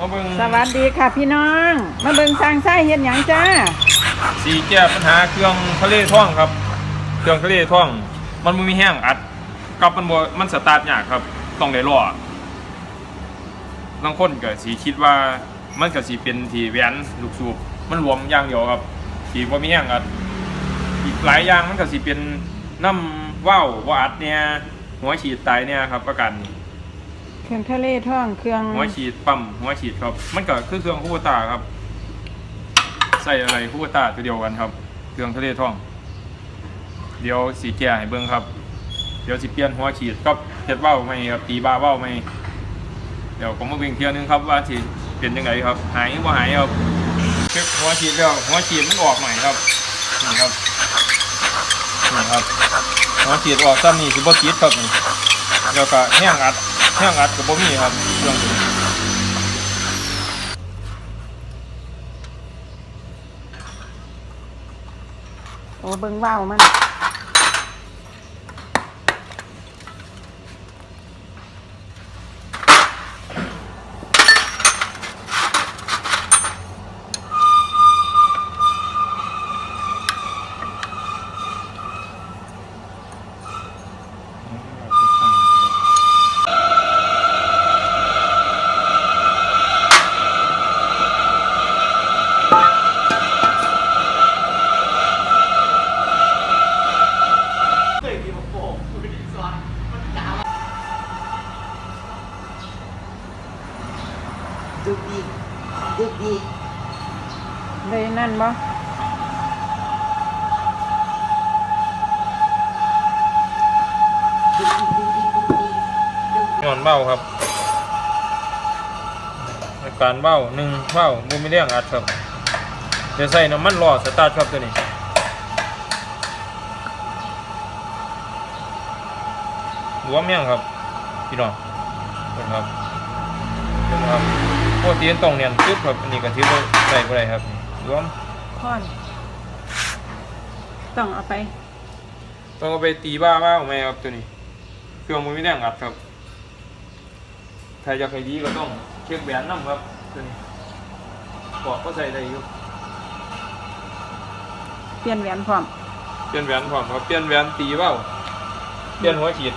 มาเบิ่งสวัสดีค่ะพี่น้อง มาเบิ่งสร้างไส้เฮ็ดหยังจ้าสีแก้ปัญหาเครื่องทะเลท่องครับ เครื่องทะเลท่อง มันบ่มีแห้งอัดกับมันบ่มันสตาร์ทยากครับ ต้องได้ล้อบางคนก็สิคิดว่ามันก็สิเป็นที่แหวนลูกสูบมันรวมอย่างเดียวครับที่บ่มีแห้งอัดอีกหลายอย่างมันก็สิเป็นน้ำว่าวบ่อัดเนี่ยหัวฉีดตายเนี่ยครับประกัน เครื่องทะเลท่องเครื่องหัวฉีดปั๊มหัวฉีดครับ มันก็คือเครื่องคูโบตาครับ ใส่อะไรคูโบตาตัวเดียวกันครับ เครื่องทะเลท่อง เดี๋ยวสีแก่ให้เบิ่งครับ เดี๋ยวสิเปลี่ยนหัวฉีดกับเฮ็ดเว้าไหมครับตีบาเว้าไหมเดี๋ยวผมมาเบิ่งเที่ยวนึงครับว่าสิเป็นยังไงครับ หายบ่หายครับเช็คหัวฉีดแล้วหัวฉีดมันออกใหม่ครับนี่ครับนี่ครับหัวฉีดออกซ้ำนี่สิบ่ติดครับนี่แล้วก็แห้งอัด แห้งอัดก็บ่มีครับเครื่องนี้โอ้เบิ่งว่าวมัน ดึกดีดึกดีเลยนั่นบ่ดึกดีดึกดีดึกดีดึกย้อนเบ้าครับในการเบ้าหนึ่งเบ้าบูมีเรื่องอัดครับเดี๋ยวใส่น้ำมันรอสตาร์ทครับตัวนี้หัวเมี่ยงครับ พี่น้องเห็นครับเห็นครับ โปรตีนตรงเนียนซึบครับอันนี้ก็ถือว่าใส่บ่ได้ครับรวมค้อนต้องเอาไป ต้องเอาไปตีบ้าบ้าออกมาครับตัวนี้ เครื่องมันไม่ได้อัดครับถ้าอยากให้ดีก็ต้องเช็คแหวนน้ำครับตัวนี้ปอกก็ใส่ได้อยู่เปลี่ยนแหวนพร้อมเปลี่ยนแหวนพร้อมครับเปลี่ยนแหวนตีเบ้าเปลี่ยนหัวฉีด